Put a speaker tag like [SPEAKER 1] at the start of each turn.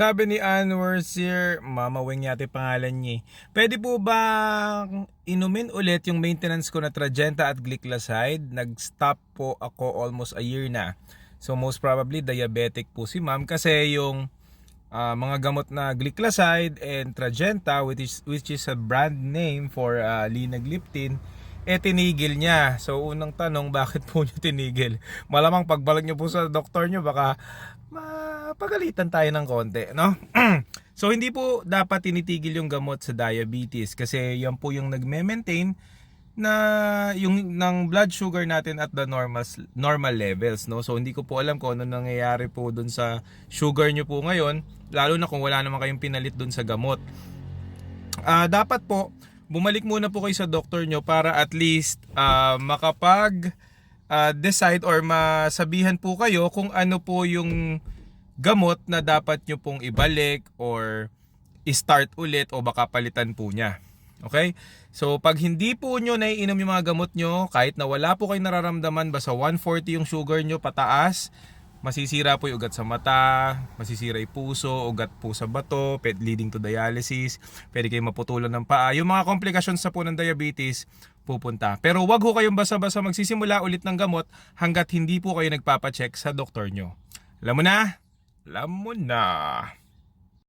[SPEAKER 1] Sabi ni Anwar Sir, Mama Weng yate pangalan niya. eh. Pwede po ba inumin ulit yung maintenance ko na Tragenta at Glyclazide? Nag-stop po ako almost a year na. So most probably diabetic po si ma'am kasi yung ah, mga gamot na Glyclazide and Tragenta which is, which is a brand name for uh, linagliptin eh tinigil niya. So unang tanong, bakit po niyo tinigil? Malamang pagbalik niyo po sa doktor niyo baka mapagalitan tayo ng konti, no? so hindi po dapat tinitigil yung gamot sa diabetes kasi yan po yung nagme-maintain na yung ng blood sugar natin at the normal normal levels no so hindi ko po alam kung ano nangyayari po dun sa sugar nyo po ngayon lalo na kung wala naman kayong pinalit dun sa gamot Ah, dapat po bumalik muna po kayo sa doktor nyo para at least ah, makapag ah, decide or masabihan po kayo kung ano po yung gamot na dapat nyo pong ibalik or i-start ulit o baka palitan po niya. Okay? So, pag hindi po nyo naiinom yung mga gamot nyo, kahit na wala po kayo nararamdaman, basta 140 yung sugar nyo pataas, masisira po yung ugat sa mata, masisira yung puso, ugat po sa bato, leading to dialysis, pwede kayo maputulan ng paa. Yung mga complications sa po ng diabetes, pupunta. Pero wag ho kayong basa-basa magsisimula ulit ng gamot hanggat hindi po kayo nagpapacheck sa doktor nyo. Alam mo na? Alam mo na.